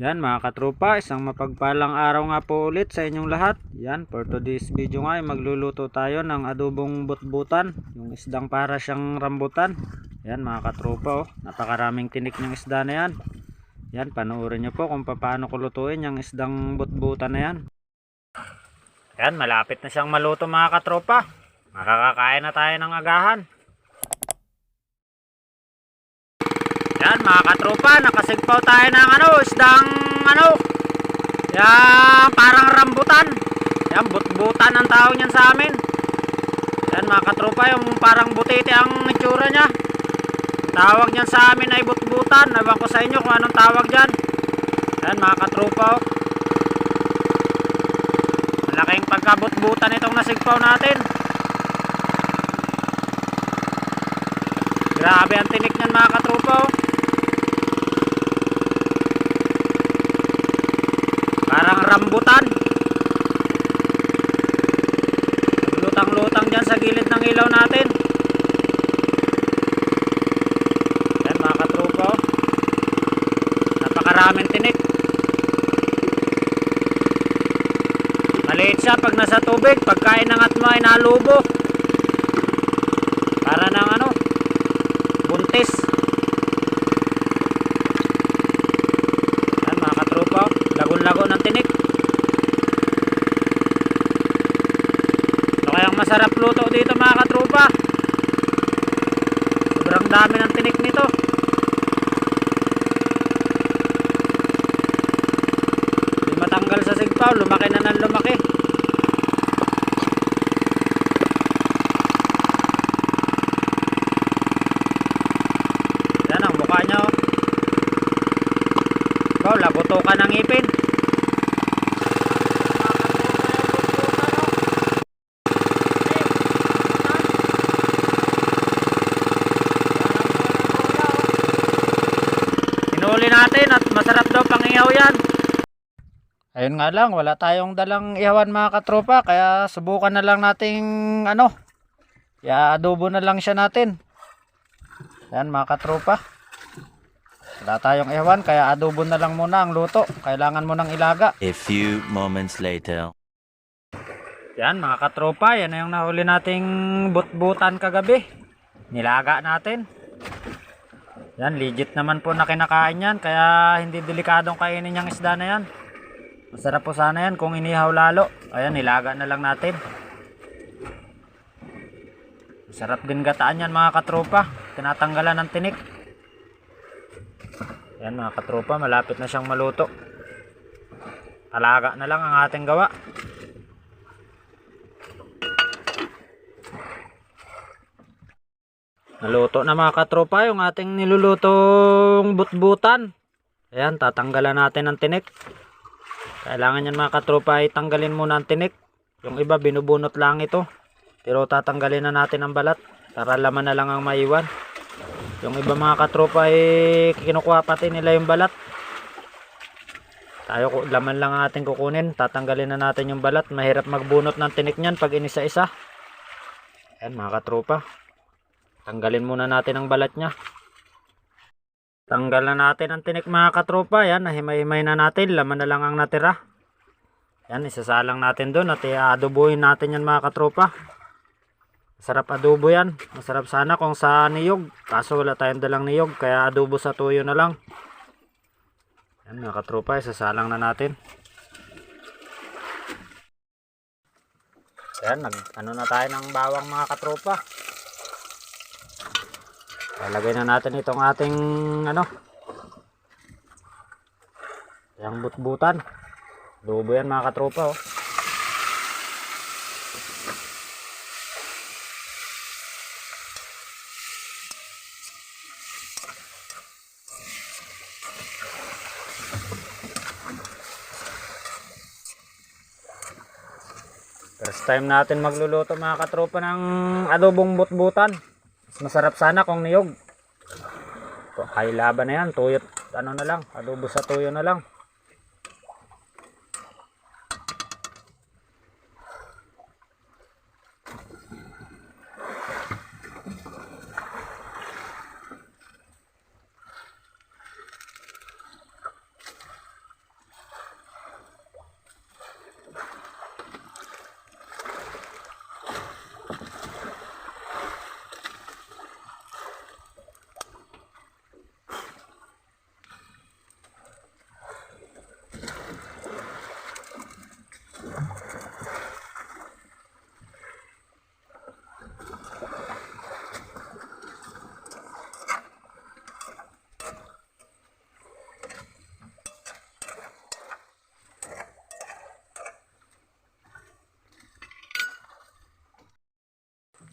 Yan mga katropa, isang mapagpalang araw nga po ulit sa inyong lahat. Yan, for today's video nga ay magluluto tayo ng adobong butbutan. Yung isdang para siyang rambutan. Yan mga katropa oh, napakaraming tinik ng isda na yan. Yan, panoorin nyo po kung paano ko lutuin yung isdang butbutan na yan. Yan, malapit na siyang maluto mga katropa. Makakakain na tayo ng agahan. Yan mga katropa, nakasigpaw tayo ng ano, isdang ano, yan parang rambutan. Yan, butbutan ang tawag niyan sa amin. Yan mga katropa, yung parang butiti ang itsura niya. Tawag niyan sa amin ay butbutan. Ewan ko sa inyo kung anong tawag diyan. Yan mga katropa. oh. Malaking pagkabutbutan itong nasigpaw natin. Grabe ang tinik niyan mga katropa. oh. Rambutan. Lutang-lutang dyan sa gilid ng ilaw natin. Yan mga katropa. oh. Napakaraming tinik. Maliit siya pag nasa tubig. Pagkain ng atma ay nalubo. Para ng ano, buntis. Yan mga katropa, lagon-lago ng tinik. Ano kayang masarap luto dito mga katropa? Sobrang tinik nito. Hindi matanggal sa sigpaw, lumaki na ng lumaki. Yan ang mukha niya oh. Ikaw, labuto ka ng ipin. Hinuli natin at masarap daw pang ihaw yan. Ayun nga lang, wala tayong dalang ihawan mga katropa, kaya subukan na lang nating ano, ya adobo na lang siya natin. Yan mga katropa. Wala tayong ihawan, kaya adobo na lang muna ang luto. Kailangan mo nang ilaga. A few moments later. Yan mga katropa, yan na yung nahuli nating butbutan kagabi. Nilaga natin. Yan, legit naman po na kinakain yan, kaya hindi delikadong kainin yung isda na yan. Masarap po sana yan kung inihaw lalo. Ayan, nilaga na lang natin. Masarap din gataan yan mga katropa. Tinatanggalan ng tinik. Yan mga katropa, malapit na siyang maluto. Alaga na lang ang ating gawa. Naluto na mga katropa yung ating nilulutong butbutan. Ayan, tatanggalan natin ang tinik. Kailangan yan mga katropa ay tanggalin muna ang tinik. Yung iba binubunot lang ito. Pero tatanggalin na natin ang balat para laman na lang ang maiwan. Yung iba mga katropa ay kinukuha pati nila yung balat. Tayo laman lang ang ating kukunin. Tatanggalin na natin yung balat. Mahirap magbunot ng tinik niyan pag inisa-isa. Ayan mga katropa. Tanggalin muna natin ang balat niya. Tanggal na natin ang tinik mga katropa. Yan, nahimay-himay na natin. Laman na lang ang natira. Yan, isasalang natin doon at i-adobohin natin yan mga katropa. Masarap adobo yan. Masarap sana kung sa niyog. Kaso wala tayong dalang niyog. Kaya adobo sa tuyo na lang. Yan mga katropa, isasalang na natin. Yan, nag, ano na tayo ng bawang mga katropa. Lalagay na natin itong ating ano. Yung butbutan. Adobo yan mga katropa oh. First time natin magluluto mga katropa ng adobong butbutan. Mas masarap sana kung niyog. To, Hay laban na yan. Tuyot, ano na lang. Adobo sa tuyo na lang.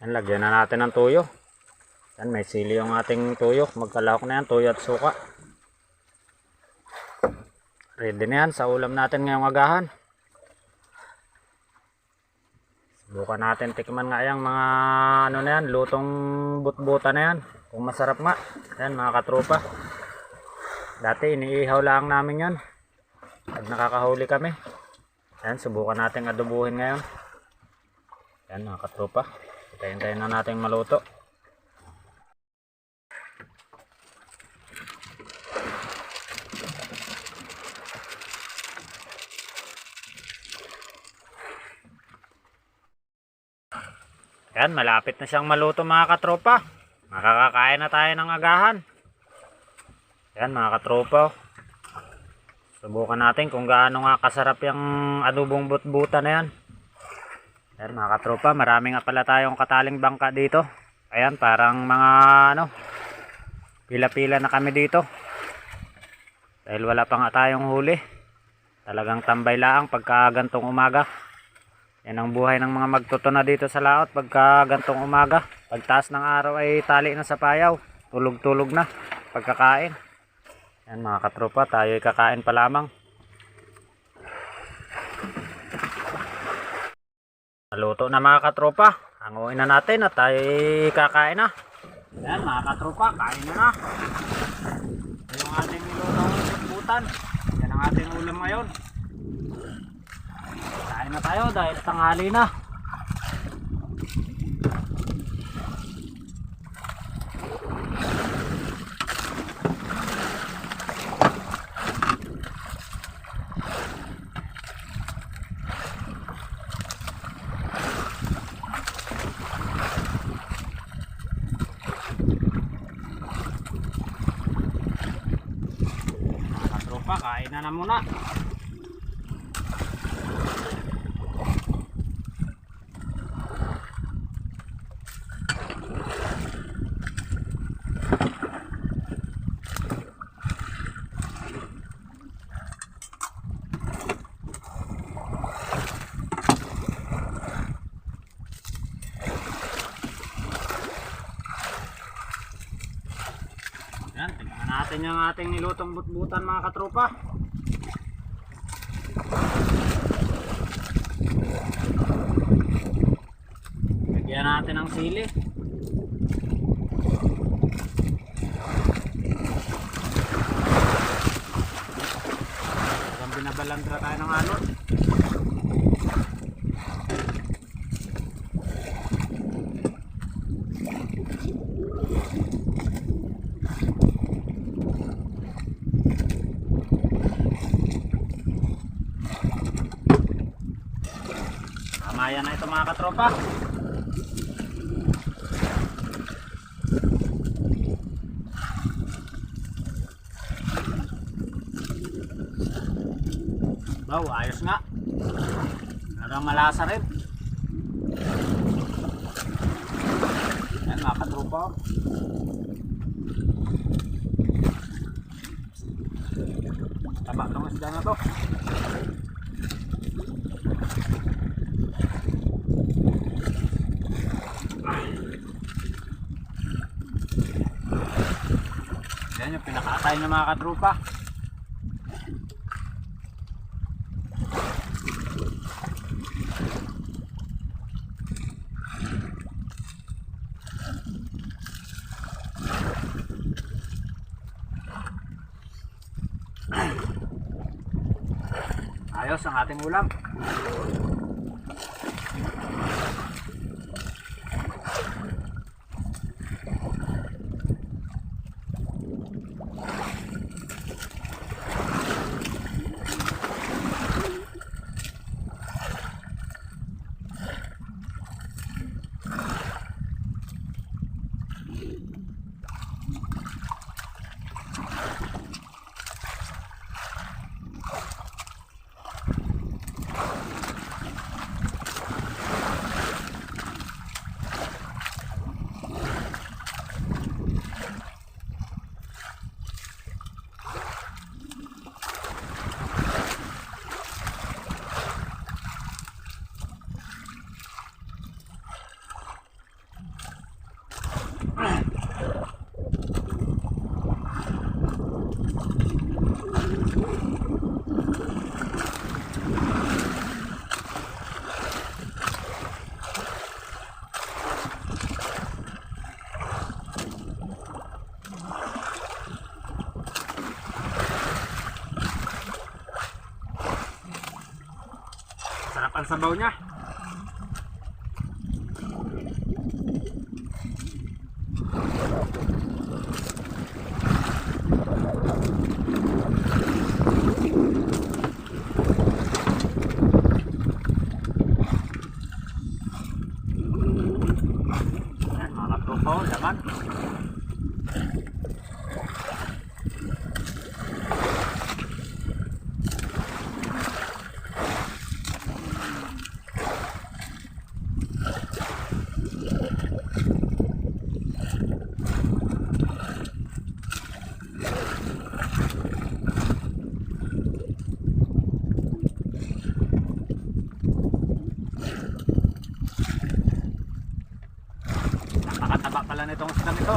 Yan, lagyan na natin ng tuyo. Yan, may sili yung ating tuyo. Magkalahok na yan, tuyo at suka. Ready na yan sa ulam natin ngayong agahan. Subukan natin tikman nga yung mga ano na yan, lutong butbuta na yan. Kung masarap nga. Yan mga katropa. Dati iniihaw lang namin yan. Pag nakakahuli kami. Yan, subukan natin adobuhin ngayon. Yan mga katropa. Hintayin-tayin na natin maluto. Yan, malapit na siyang maluto mga katropa. Makakakain na tayo ng agahan. Yan mga katropa. Subukan natin kung gaano nga kasarap yung adobong butbuta na yan. Yan mga katropa, marami nga pala tayong kataling bangka dito. Ayan, parang mga ano, pila-pila na kami dito. Dahil wala pa nga tayong huli. Talagang tambay laang pagka gantong umaga. Yan ang buhay ng mga magtutuna dito sa laot pagka gantong umaga. Pagtaas ng araw ay tali na sa payaw. Tulog-tulog na pagkakain. Yan mga katropa, tayo ay kakain pa lamang. Naluto na mga katropa. Hanguin na natin at tayo ay kakain na. Yan mga katropa, kain na na. Ito yung ating nilutong butan. Yan ang ating ulam ngayon. Kain na tayo dahil tanghali na. Katropa, kain na na muna. Yan, tingnan natin yung ating nilutong butbutan mga katropa. Lagyan natin ng sili. Binabalandra tayo ng alon. Katropa. Wow, ayos nga. Talagang malasa rin. Yan mga katropa. Taba ng isda na to. Yung pinakatay ng mga katrupa. Ayos ang ating ulam. sarapan sambaunya Taba pala nitong isda nito.